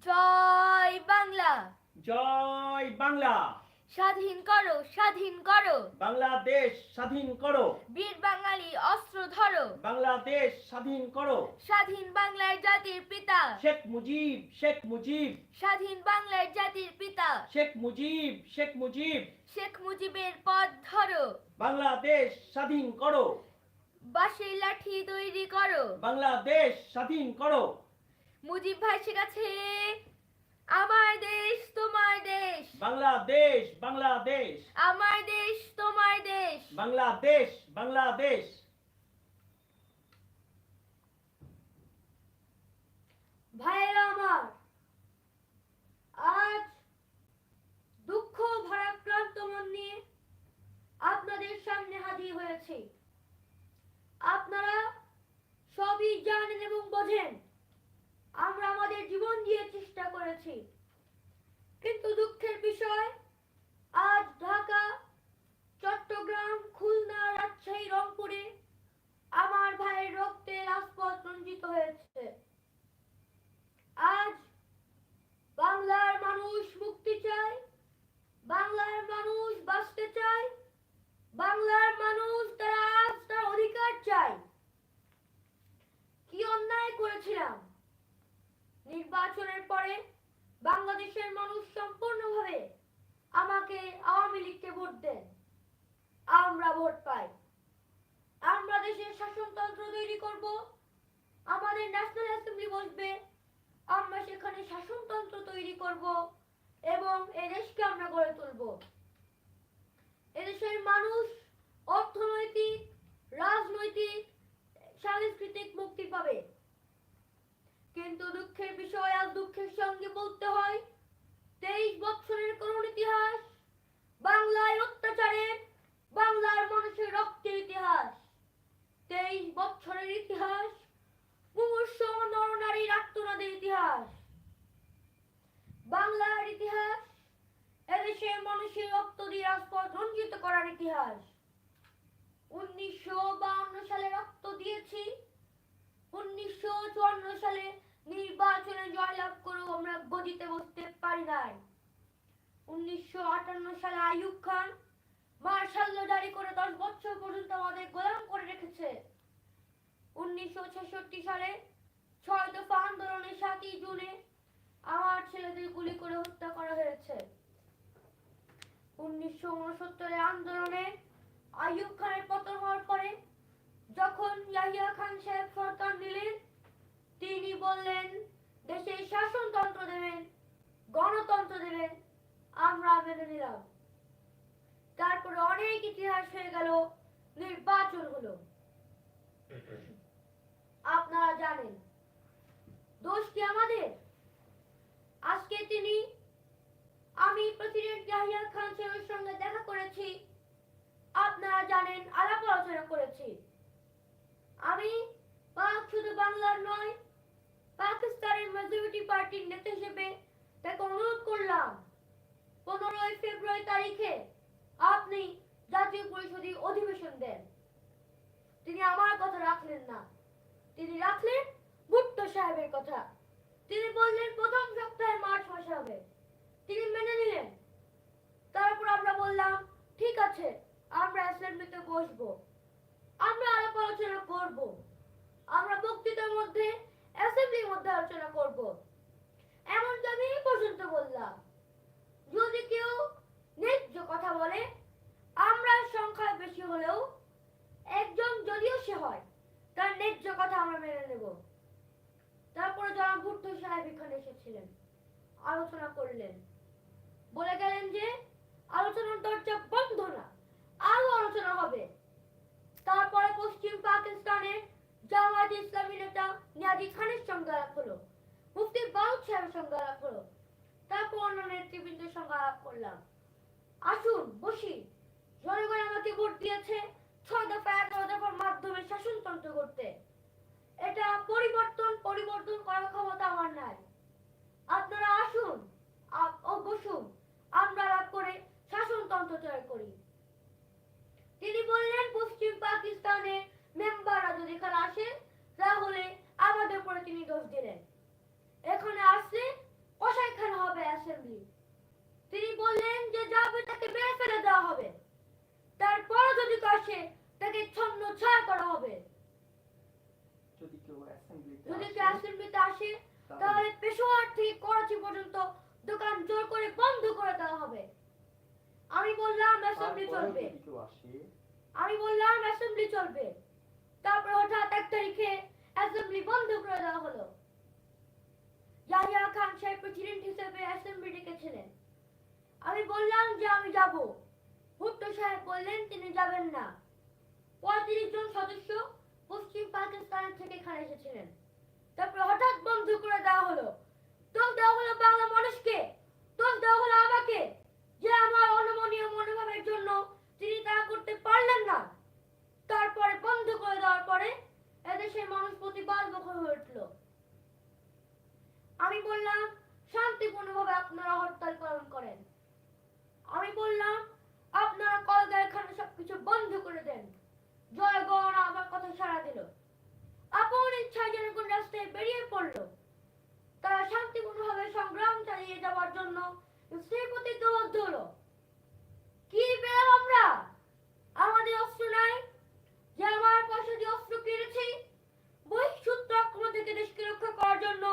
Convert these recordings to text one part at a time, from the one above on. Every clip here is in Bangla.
জয় বাংলা। জয় বাংলা। স্বাধীন করো স্বাধীন করো। বাংলাদেশ স্বাধীন করো। বীর বাঙালি অস্ত্র ধরো। বাংলাদেশ স্বাধীন করো। স্বাধীন বাংলার জাতির পিতা। শেখ মুজিব শেখ মুজিব। স্বাধীন বাংলার জাতির পিতা। শেখ মুজিব শেখ মুজিব। শেখ মুজিবের পথ ধরো। বাংলাদেশ স্বাধীন করো। বাঁশের লাঠি তৈরি করো। বাংলাদেশ স্বাধীন করো। মুজিব ভাই শেখাচ্ছে আমার দেশ তোমার দেশ। বাংলাদেশ বাংলাদেশ। আমার দেশ তোমার দেশ। বাংলাদেশ বাংলাদেশ। ভাইয়েরা আমার আজ দুঃখ ভারাক্রান্ত মন নিয়ে আপনাদের সামনে হাজির হয়েছি। আপনারা সবই জানেন এবং বোঝেন আমরা আমাদের জীবন দিয়ে করেছি কিন্তু দুঃখের বিষয়, আজ ঢাকা, চট্টগ্রাম, খুলনা রাজশাহী, রংপুরে আমার ভাইয়ের রক্তে রাজপথ রঞ্জিত হয়েছে আজ বাংলার মানুষ মুক্তি চায় বাংলার মানুষ বাঁচতে চায় বাংলার মানুষ তারা আজ তার অধিকার চায় কি অন্যায় করেছিলাম নির্বাচনের পরে বাংলাদেশের মানুষ সম্পূর্ণভাবে আমাকে আওয়ামী লীগকে ভোট দেন। আমরা ভোট পাই। আমরা দেশের শাসনতন্ত্র তৈরি করব। আমাদের ন্যাশনাল অ্যাসেম্বলি বসবে। আমরা সেখানে শাসনতন্ত্র তৈরি করব এবং এদেশকে আমরা গড়ে তুলব। এদেশের মানুষ অর্থনৈতিক, রাজনৈতিক, সাংস্কৃতিক মুক্তি পাবে। কিন্তু দুঃখের বিষয়, আর দুঃখের সঙ্গে বলতে হয় তেইশ বছরের করুণ ইতিহাস, বাংলায় অত্যাচারের বাংলার মানুষের রক্তের ইতিহাস। তেইশ বছরের ইতিহাস মুমূর্ষ নরনারীর আত্মনাদের ইতিহাস। বাংলার ইতিহাস এদেশের মানুষের রক্ত দিয়ে রাজপথ রঞ্জিত করার ইতিহাস। উনিশশো বাউন্ন সালে রক্ত দিয়েছি। উনিশশো চুয়ান্ন সালে নির্বাচনে জয়লাভ করেও আমরা গদিতে বসতে নাই উনিশশো সালে আইয়ুব খান জারি করে দশ বছর পর্যন্ত আমাদের গোলাম করে রেখেছে। উনিশশো ছেষট্টি সালে ছয় দফা আন্দোলনের সাতই জুনে আমার ছেলেদের গুলি করে হত্যা করা হয়েছে। উনিশশো আন্দোলনে আইয়ুব খানের পতন হওয়ার পরে যখন ইয়াহিয়া খান সাহেব সরকার নিলেন, তিনি বললেন দেশে শাসনতন্ত্র দেবেন। গণতন্ত্র দেবেন আমরা মেনে নিলাম। তারপরে অনেক ইতিহাস হয়ে গেল, নির্বাচন হলো। আপনারা জানেন, দোষ কি আমাদের? আজকে তিনি, আমি প্রেসিডেন্ট ইয়াহিয়া খান সাহেবের সঙ্গে দেখা করেছি। আপনারা জানেন, আলাপ আলোচনা করেছি। আমি পাক শুধু বাংলার নয়, পাকিস্তানের মেজরিটি পার্টির নেতা হিসেবে তাকে অনুরোধ করলাম, পনেরোই ফেব্রুয়ারি তারিখে আপনি জাতীয় পরিষদে অধিবেশন দেন। তিনি আমার কথা রাখলেন না। তিনি রাখলেন ভুট্টো সাহেবের কথা। তিনি বললেন প্রথম সপ্তাহে মার্চ মাসে হবে। তিনি মেনে নিলেন। তারপর আমরা বললাম, ঠিক আছে, আমরা অ্যাসেম্বলিতে বসবো। আমরা আলাপ আলোচনা করব। আমরা বক্তৃতার মধ্যে, অ্যাসেম্বলির মধ্যে আলোচনা করব। আমি পর্যন্ত বললাম। যদি কেউ ন্যায্য কথা বলে, আমরা সংখ্যায় বেশি হলেও একজন যদিও সে হয়, তার ন্যায্য কথা আমরা মেনে নেব। তারপরে জনাব ভুট্টো সাহেব এখানে এসেছিলেন, আলোচনা করলেন। বলে গেলেন যে, আলোচনার দরজা বন্ধ না আরও আলোচনা হবে তারপরে পশ্চিম পাকিস্তানের জামায়াত ইসলামী নেতা নিয়াজি খানের সঙ্গে আলাপ হলো মুফতি বাউদ সাহেবের সঙ্গে আলাপ হলো তারপর অন্য নেতৃবৃন্দের সঙ্গে আলাপ করলাম। আসুন, বসি। জনগণ আমাকে ভোট দিয়েছে ছয় দফা এগারো দফার মাধ্যমে শাসনতন্ত্র করতে। এটা পরিবর্তন পরিবর্তন করার ক্ষমতা আমার নাই। আপনারা আসুন ও বসুন। আমরা করে শাসনতন্ত্র তৈরি করি। তিনি বললেন, পশ্চিম পাকিস্তানে মেম্বাররা যদি এখানে আসে, তাহলে আমাদের উপরে তিনি দোষ দিলেন। এখানে বললেন যে যাবে তাকে বের ফেলে দেওয়া হবে। তারপর যদি আসে তাকে ছন্ন ছয় করা হবে। যদি কেউ অ্যাসেম্বলিতে আসে তাহলে পেশোয়ার থেকে করাচি পর্যন্ত দোকান জোর করে বন্ধ করে দেওয়া হবে। আমি বললাম অ্যাসেম্বলি চলবে। আমি বললাম অ্যাসেম্বলি চলবে। তারপর হঠাৎ এক তারিখে অ্যাসেম্বলি বন্ধ করে দেওয়া হলো। ইয়াহিয়া খান সাহেব প্রেসিডেন্ট হিসেবে অ্যাসেম্বলি ডেকেছিলেন। আমি বললাম যে আমি যাব। ভুট্টো সাহেব বললেন তিনি যাবেন না। পঁয়ত্রিশ জন সদস্য পশ্চিম পাকিস্তান থেকে এখানে এসেছিলেন। তারপর হঠাৎ বন্ধ করে দেওয়া হলো। দোষ দেওয়া হলো বাংলা মানুষকে। দোষ দেওয়া হলো আমাকে। যে আমার অনমনীয় মনোভাবের জন্য তিনি তা করতে পারলেন না। তারপরে বন্ধ করে দেওয়ার পরে এদেশের মানুষ প্রতিবাদ মুখর হয়ে উঠল আমি বললাম শান্তিপূর্ণভাবে আপনারা হরতাল পালন করেন আমি বললাম আপনারা কলকারখানা সবকিছু বন্ধ করে দেন জয়গণ আমার কথা সাড়া দিল আপন ইচ্ছায় জনগণ রাস্তায় বেরিয়ে পড়ল তারা শান্তিপূর্ণভাবে সংগ্রাম চালিয়ে যাওয়ার জন্য স্ত্রীর প্রতিজ্ঞাবদ্ধ হলো কি পেলাম আমরা আমাদের অস্ত্র নাই যে আমার পয়সা দিয়ে অস্ত্র কিনেছি বহিঃশত্রু আক্রমণ থেকে দেশকে রক্ষা করার জন্য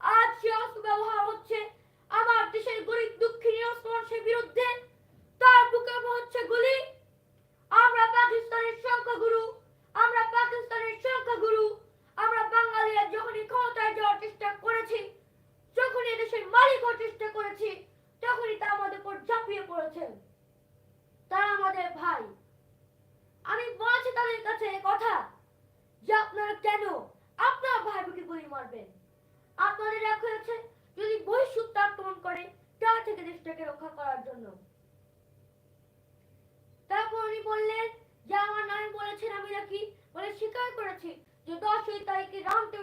আজ সে অস্ত্র ব্যবহার হচ্ছে আমার দেশের গরিব দুঃখী নিরস্ত মানুষের বিরুদ্ধে তার বুকে হচ্ছে গুলি আমরা পাকিস্তানের সংখ্যাগুরু আমরা পাকিস্তানের সংখ্যাগুরু আমরা বাঙালিরা যখনই ক্ষমতায় যাওয়ার চেষ্টা করেছি যখনই এদেশের মালিক হওয়ার চেষ্টা করেছি তখনই তা আমাদের উপর ঝাঁপিয়ে পড়েছে তারা আমাদের ভাই আমি বলেছি তাদের কাছে এ কথা যে আপনারা কেন আপনার ভাই বুকে গুলি মারবেন আপনাদের এক হয়েছে যদি বহিঃশত্রু আক্রমণ করে তা থেকে দেশটাকে রক্ষা করার জন্য তারপর উনি বললেন যে আমার নামে কি আমি